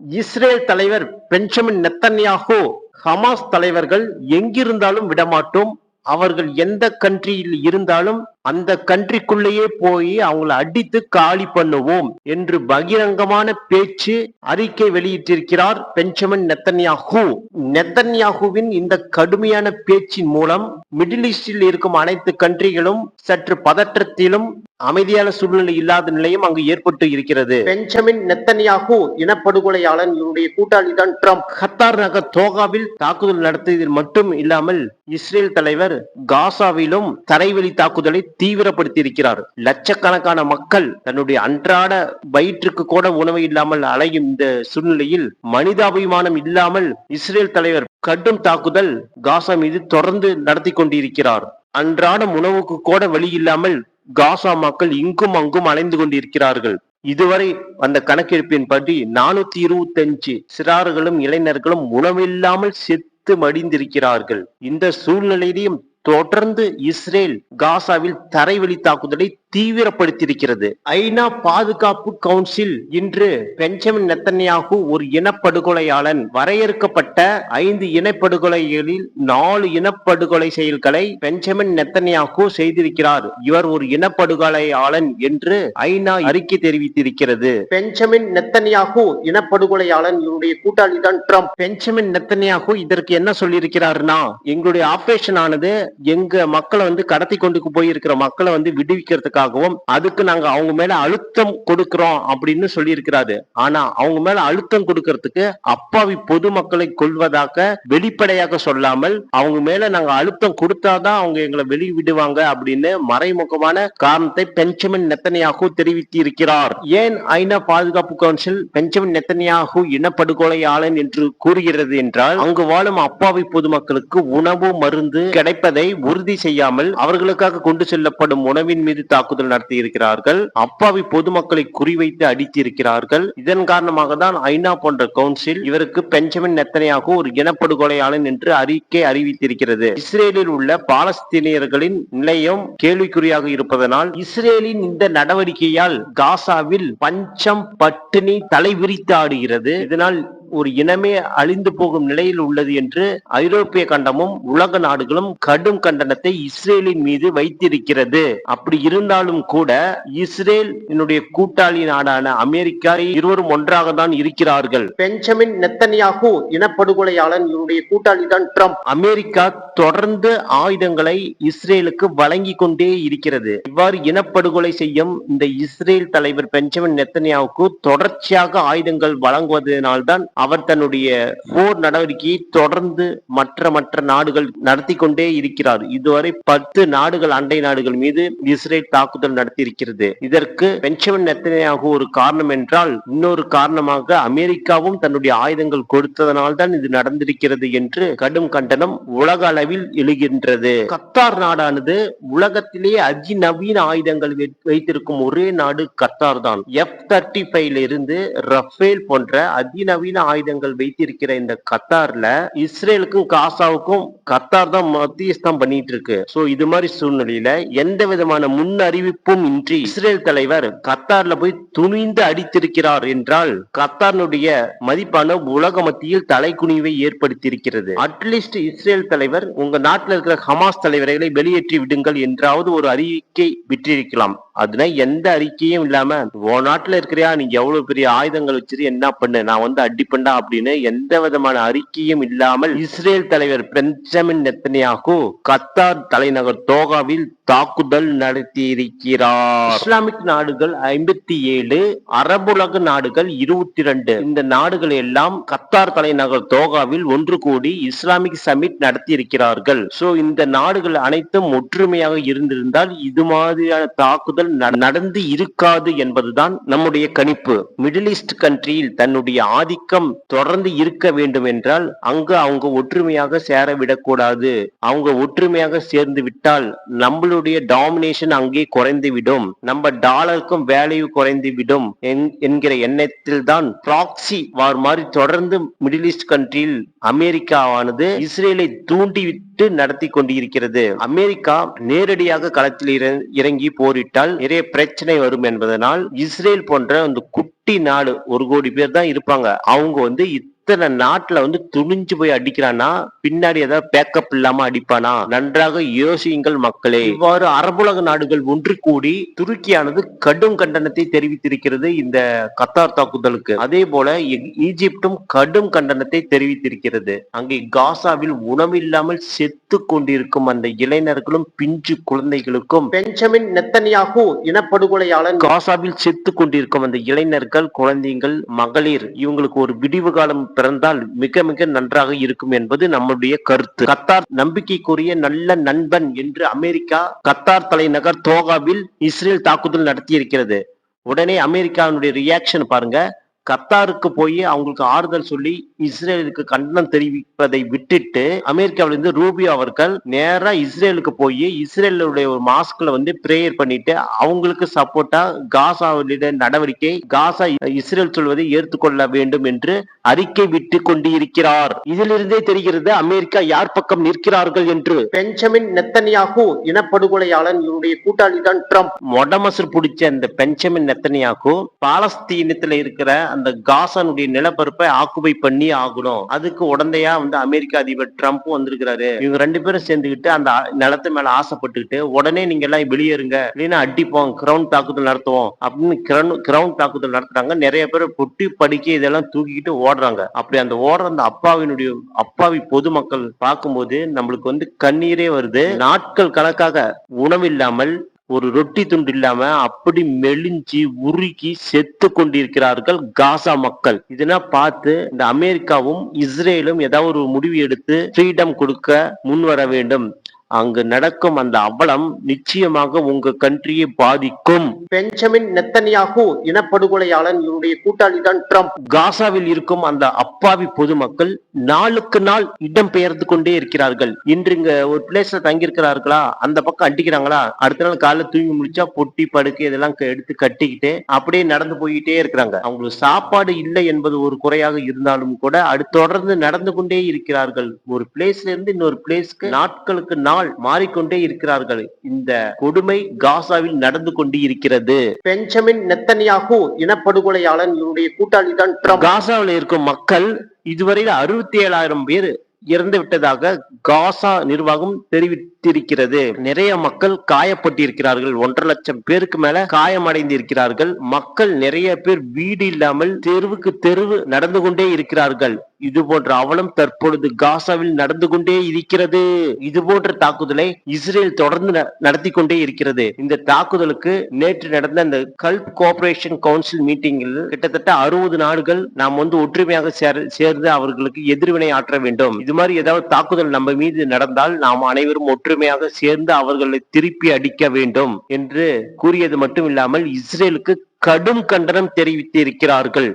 Israel தலைவர் Benjamin Netanyahu Hamas தலைவர்கள் எங்கிருந்தாலும் விடமாட்டோம். அவர்கள் எந்த கண்ட்ரியில் இருந்தாலும் அந்த கண்ட்ரிக்குள்ளேயே போய் அவங்கள அடித்து காலி பண்ணுவோம் என்று பகிரங்கமான பேச்சு அறிக்கை வெளியிட்டிருக்கிறார் பெஞ்சமின் நெத்தன்யாகு நெத்தன்யாகுவின் இந்த கடுமையான பேச்சின் மூலம் மிடில் ஈஸ்டில் இருக்கும் அனைத்து கண்ட்ரிகளும் சற்று பதற்றத்திலும் அமைதியான சூழ்நிலை இல்லாத நிலையும் அங்கு ஏற்பட்டு இருக்கிறது. பெஞ்சமின் நெத்தன்யாகு இனப்படுகொலையாளன் இவருடைய கூட்டாளி தான் ட்ரம்ப். கத்தார் நகர் தோகாவில் தாக்குதல் நடத்தியதில் மட்டும் இல்லாமல் இஸ்ரேல் தலைவர் காசாவிலும் தரைவழி தாக்குதலை தீவிரப்படுத்தி இருக்கிறார் லட்சக்கணக்கான மக்கள் தன்னுடைய அன்றாட வயிற்றுக்கு கூட உணவு இல்லாமல் அலையும் இந்த சூழ்நிலையில் மனிதாபிமானம் இல்லாமல் இஸ்ரேல் தலைவர் கடும் தாக்குதல் காசா மீது தொடர்ந்து நடத்தி கொண்டிருக்கிறார். அன்றாடம் உணவுக்கு கூட வழி இல்லாமல் காசா மக்கள் இங்கும் அங்கும் அலைந்து கொண்டிருக்கிறார்கள். இதுவரை அந்த கணக்கெடுப்பின்படி நானூத்தி இருபத்தி அஞ்சு சிறார்களும் இளைஞர்களும் உணவில்லாமல் செத்து மடிந்திருக்கிறார்கள். இந்த சூழ்நிலையிலும் தொடர்ந்து இஸ்ரேல் காசாவில் தரைவழி தாக்குதலை தீவிரப்படுத்தியிருக்கிறது. ஐநா பாதுகாப்பு கவுன்சில் இன்று பெஞ்சமின் நெத்தன்யாகு ஒரு இனப்படுகொலையாளன் வரையறுக்கப்பட்ட ஐந்து இனப்படுகொலைகளில் நாலு இனப்படுகொலை செயல்களை பெஞ்சமின் நெத்தன்யாகு செய்திருக்கிறார். இவர் ஒரு இனப்படுகொலையாளன் என்று ஐநா அறிக்கை தெரிவித்திருக்கிறது. பெஞ்சமின் நெத்தன்யாகு இனப்படுகொலையாளன் இவருடைய கூட்டாளி தான் ட்ரம்ப். பெஞ்சமின் நெத்தன்யாகு இதற்கு என்ன சொல்லியிருக்கிறார்னா எங்களுடைய ஆபரேஷன் ஆனது எங்க மக்களை வந்து கடத்தி கொண்டு போயிருக்கிற மக்களை வந்து விடுவிக்கிறதுக்காகவும் அதுக்கு நாங்க அவங்க மேல அழுத்தம் கொடுக்கிறோம் அப்படின்னு சொல்லியிருக்கிறாரு. ஆனா அவங்க மேல அழுத்தம் கொடுக்கறதுக்கு அப்பாவி பொதுமக்களை கொள்வதாக வெளிப்படையாக சொல்லாமல் அவங்க மேல நாங்க அழுத்தம் கொடுத்தாதான் அவங்க எங்களை வெளிவிடுவாங்க அப்படின்னு மறைமுகமான காரணத்தை பெஞ்சமின் நெத்தனையாகு தெரிவித்து இருக்கிறார் ஏன் ஐநா பாதுகாப்பு கவுன்சில் பெஞ்சமின் நெத்தனையாகு இனப்படுகொலையாளன் என்று கூறுகிறது என்றால் அங்கு வாழும் அப்பாவி பொதுமக்களுக்கு உணவு மருந்து கிடைப்பதை உறுதி செய்யாமல் அவர்களுக்காக கொண்டு செல்லப்படும் உணவின் மீது தாக்குதல் நடத்தி இருக்கிறார்கள் அப்பாவி பொதுமக்களை குறிவைத்து அடித்திருக்கிறார்கள். இதன் காரணமாக தான் ஐநா போன்ற கவுன்சில் இவருக்கு பெஞ்சமின் நெத்தனையாக ஒரு இனப்படுகொலையாளன் என்று அறிக்கை அறிவித்திருக்கிறது. இஸ்ரேலில் உள்ள பாலஸ்தீனியர்களின் நிலையம் கேள்விக்குறியாக இருப்பதனால் இஸ்ரேலின் இந்த நடவடிக்கையால் காசாவில் பஞ்சம் பட்டினி தலைவிரித்து ஆடுகிறது. இதனால் ஒரு இனமே அழிந்து போகும் நிலையில் உள்ளது என்று ஐரோப்பிய கண்டமும் உலக நாடுகளும் கடும் கண்டனத்தை இஸ்ரேலின் மீது வைத்திருக்கிறது. அப்படி இருந்தாலும் கூட இஸ்ரேல் என்னுடைய கூட்டாளி நாடான அமெரிக்கா இருவரும் ஒன்றாக தான் இருக்கிறார்கள். பெஞ்சமின் நெத்தன்யாகு இனப்படுகொலையாளன் இவருடைய கூட்டாளி தான் ட்ரம்ப். அமெரிக்கா தொடர்ந்து ஆயுதங்களை இஸ்ரேலுக்கு வழங்கி கொண்டே இருக்கிறது. இவ்வாறு இனப்படுகொலை செய்யும் இந்த இஸ்ரேல் தலைவர் பெஞ்சமின் நெத்தன்யாவுக்கு தொடர்ச்சியாக ஆயுதங்கள் வழங்குவதனால்தான் அவர் தன்னுடைய போர் நடவடிக்கையை தொடர்ந்து மற்ற மற்ற நாடுகள் நடத்தி கொண்டே இருக்கிறார். இதுவரை பத்து நாடுகள் அண்டை நாடுகள் மீது இஸ்ரேல் தாக்குதல் நடத்தியிருக்கிறது. இதற்கு பெஞ்சமின் நெத்தனையாக ஒரு காரணம் என்றால் இன்னொரு காரணமாக அமெரிக்காவும் தன்னுடைய ஆயுதங்கள் கொடுத்ததனால் தான் இது நடந்திருக்கிறது என்று கடும் கண்டனம் உலக அளவில் எழுகின்றது. கத்தார் நாடானது உலகத்திலேயே அதிநவீன ஆயுதங்கள் வைத்திருக்கும் ஒரே நாடு கத்தார் தான் எஃப் தேர்ட்டி ஃபைவ்ல இருந்து ரஃபேல் போன்ற அதிநவீன ஆயுதங்கள் வைத்திருக்கிற இந்த கத்தார்ல இஸ்ரேலுக்கும் காசாவுக்கும் கத்தார் தான் மத்தியஸ்தம் பண்ணிட்டு இருக்கு சோ இது மாதிரி சூழ்நிலையில எந்த விதமான முன் அறிவிப்பும் இன்றி இஸ்ரேல் தலைவர் கத்தார்ல போய் துணிந்து அடித்திருக்கிறார் என்றால் கத்தாரினுடைய மதிப்பான உலக மத்தியில் தலைக்குனிவை ஏற்படுத்தியிருக்கிறது. அட்லீஸ்ட் இஸ்ரேல் தலைவர் உங்க நாட்டில் இருக்கிற ஹமாஸ் தலைவர்களை வெளியேற்றி விடுங்கள் என்றாவது ஒரு அறிக்கை விட்டிருக்கலாம். அதுனா எந்த அறிக்கையும் இல்லாம உன் நாட்டுல இருக்கிறியா? நீ எவ்வளவு பெரிய ஆயுதங்கள் வச்சிரு? என்ன பண்ணு? நான் வந்து அடிப்பண்டா? அப்படின்னு எந்த விதமான அறிக்கையும் இல்லாமல் இஸ்ரேல் தலைவர் பெஞ்சமின் நெத்தனியாகு கத்தார் தலைநகர் தோகாவில் தாக்குதல் நடத்தி இருக்கிறார் இஸ்லாமிக் நாடுகள் ஐம்பத்தி ஏழு அரபுலக நாடுகள் இருபத்தி ரெண்டு இந்த நாடுகள் எல்லாம் கத்தார் தலைநகர் தோகாவில் ஒன்று கூடி இஸ்லாமிக் சமிட் நடத்தி இருக்கிறார்கள் சோ இந்த நாடுகள் அனைத்தும் ஒற்றுமையாக இருந்திருந்தால் இது மாதிரியான தாக்குதல் நடந்து இருக்காது என்பதுதான் நம்முடைய கணிப்பு. மிடில் ஈஸ்ட் கண்ட்ரியில் தன்னுடைய ஆதிக்கம் தொடர்ந்து இருக்க வேண்டும் என்றால் அங்கு அவங்க ஒற்றுமையாக சேர விடக்கூடாது. அவங்க ஒற்றுமையாக சேர்ந்து விட்டால் நம்மளுடைய டாமினேஷன் அங்கே குறைந்து விடும். நம்ம டாலருக்கும் வேல்யூ குறைந்து விடும் என்- என்கிற எண்ணத்தில் தான் பிராக்சி வார் மாதிரி தொடர்ந்து மிடில் ஈஸ்ட் கண்ட்ரியில் அமெரிக்காவானது இஸ்ரேலை தூண்டி திட்டமிட்டு நடத்தி கொண்டிருக்கிறது. அமெரிக்கா நேரடியாக களத்தில் இறங்கி போரிட்டால் நிறைய பிரச்சனை வரும் என்பதனால் இஸ்ரேல் போன்ற அந்த குட்டி நாடு ஒரு கோடி பேர் தான் இருப்பாங்க. அவங்க வந்து இத்தனை நாட்டுல வந்து துணிஞ்சு போய் அடிக்கிறானா பின்னாடி ஏதாவது பேக்கப் இல்லாம அடிப்பானா? நன்றாக யோசியுங்கள் மக்களே. இவ்வாறு அரபுலக நாடுகள் ஒன்று கூடி துருக்கியானது கடும் கண்டனத்தை தெரிவித்திருக்கிறது இந்த கத்தார் தாக்குதலுக்கு. அதே போல ஈஜிப்டும் கடும் கண்டனத்தை தெரிவித்திருக்கிறது. அங்கே காசாவில் உணவில்லாமல் செத்து கொண்டிருக்கும் அந்த இளைஞர்களும் பிஞ்சு குழந்தைகளுக்கும் பெஞ்சமின் நெத்தனியாகு இனப்படுகொலையாளன் காசாவில் செத்து கொண்டிருக்கும் அந்த இளைஞர்கள் குழந்தைகள் மகளிர் இவங்களுக்கு ஒரு விடிவு காலம் பிறந்தால் மிக மிக நன்றாக இருக்கும் என்பது நம்முடைய கருத்து. கத்தார் நம்பிக்கைக்குரிய நல்ல நண்பன் என்று அமெரிக்கா கத்தார் தலைநகர் தோகாவில் இஸ்ரேல் தாக்குதல் நடத்தியிருக்கிறது. உடனே அமெரிக்காவினுடைய ரியாக்ஷன் பாருங்க. கத்தாருக்கு போய் அவங்களுக்கு ஆறுதல் சொல்லி இஸ்ரேலுக்கு கண்டனம் தெரிவிப்பதை விட்டுட்டு அமெரிக்காவிலிருந்து ரூபியோ அவர்கள் நேரா இஸ்ரேலுக்கு போய் இஸ்ரேலுடைய ஒரு மாஸ்க்ல வந்து பிரேயர் பண்ணிட்டு அவங்களுக்கு சப்போர்ட்டா காசாவுடைய நடவடிக்கை காசா இஸ்ரேல் சொல்வதை ஏற்றுக்கொள்ள வேண்டும் என்று அறிக்கை விட்டு கொண்டிருக்கிறார். இதிலிருந்தே தெரிகிறது அமெரிக்கா யார் பக்கம் நிற்கிறார்கள் என்று. பெஞ்சமின் நெத்தனியாகு இனப்படுகொலையாளன் இவருடைய கூட்டாளி தான் ட்ரம்ப். மொடமசர் பிடிச்ச அந்த பெஞ்சமின் நெத்தனியாகு பாலஸ்தீனத்துல இருக்கிற அந்த காசானுடைய நிலப்பரப்பை ஆக்குபை பண்ணி ஆகணும். அதுக்கு உடந்தையா வந்து அமெரிக்க அதிபர் ட்ரம்ப்பும் வந்திருக்கிறாரு. இவங்க ரெண்டு பேரும் சேர்ந்துக்கிட்டு அந்த நிலத்து மேல ஆசைப்பட்டுக்கிட்டு உடனே நீங்க எல்லாம் வெளியேறுங்க. இல்லைன்னா அடிப்போம். கிரவுண்ட் தாக்குதல் நடத்துவோம். அப்படின்னு கிரவுண்ட் தாக்குதல் நடத்துறாங்க. நிறைய பேர் பொட்டி படிக்க இதெல்லாம் தூக்கிக்கிட்டு ஓடுறாங்க. அப்படி அந்த ஓடுற அந்த அப்பாவினுடைய அப்பாவி பொதுமக்கள் பார்க்கும்போது நம்மளுக்கு வந்து கண்ணீரே வருது. நாட்கள் கணக்காக உணவில்லாமல் ஒரு ரொட்டி துண்டு இல்லாம அப்படி மெலிஞ்சி உருகி செத்து கொண்டிருக்கிறார்கள் காசா மக்கள். இதெல்லாம் பார்த்து இந்த அமெரிக்காவும் இஸ்ரேலும் ஏதாவது ஒரு முடிவு எடுத்து ஃப்ரீடம் கொடுக்க முன் வர வேண்டும். அங்கு நடக்கும் அந்த அவலம் நிச்சயமாக உங்க கண்ட்ரியை பாதிக்கும். பெஞ்சமின் நெத்தனியாகு இனப்படுகொலையாளன் இவருடைய கூட்டாளி தான் ட்ரம்ப். காசாவில் இருக்கும் அந்த அப்பாவி பொதுமக்கள் நாளுக்கு நாள் இடம் பெயர்ந்து கொண்டே இருக்கிறார்கள். இன்று இங்க ஒரு பிளேஸ்ல தங்கியிருக்கிறார்களா? அந்த பக்கம் அடிக்கிறாங்களா அடுத்த நாள் காலைல தூங்கி முடிச்சா பொட்டி படுக்கை இதெல்லாம் எடுத்து கட்டிக்கிட்டு அப்படியே நடந்து போயிட்டே இருக்கிறாங்க. அவங்களுக்கு சாப்பாடு இல்லை என்பது ஒரு குறையாக இருந்தாலும் கூட அது தொடர்ந்து நடந்து கொண்டே இருக்கிறார்கள். ஒரு பிளேஸ்ல இருந்து இன்னொரு பிளேஸ்க்கு நாட்களுக்கு நாள் மாறிக்கொண்டே இருக்கிறார்கள். இந்த கொடுமை காசாவில் நடந்து கொண்டு இருக்கிறது பெஞ்சமின் நெத்தனியாகு இனப்படுகொலையாளன் இவருடைய கூட்டாளி தான் காசாவில் இருக்கும் மக்கள் இதுவரையில் அறுபத்தி ஏழாயிரம் பேர் இறந்து விட்டதாக காசா நிர்வாகம் தெரிவித்திருக்கிறது. நிறைய மக்கள் காயப்பட்டிருக்கிறார்கள். ஒன்றரை லட்சம் பேருக்கு மேல காயமடைந்து இருக்கிறார்கள் மக்கள் நிறைய பேர் வீடு இல்லாமல் தெருவுக்கு தெருவு நடந்து கொண்டே இருக்கிறார்கள். இது போன்ற அவலம் தற்பொழுது காசாவில் நடந்து கொண்டே இருக்கிறது. இது போன்ற தாக்குதலை இஸ்ரேல் தொடர்ந்து ந- நடத்தி கொண்டே இருக்கிறது. இந்த தாக்குதலுக்கு நேற்று நடந்த அந்த கல்ப் கோஆபரேஷன் கவுன்சில் மீட்டிங்கில் கிட்டத்தட்ட அறுபது நாடுகள் நாம் வந்து ஒற்றுமையாக சேர்ந்து அவர்களுக்கு எதிர்வினை ஆற்ற வேண்டும். இது மாதிரி ஏதாவது தாக்குதல் நம்ம மீது நடந்தால் நாம் அனைவரும் ஒற்றுமையாக சேர்ந்து அவர்களை திருப்பி அடிக்க வேண்டும் என்று கூறியது மட்டும் இல்லாமல் இஸ்ரேலுக்கு கடும் கண்டனம் தெரிவித்திருக்கிறார்கள்.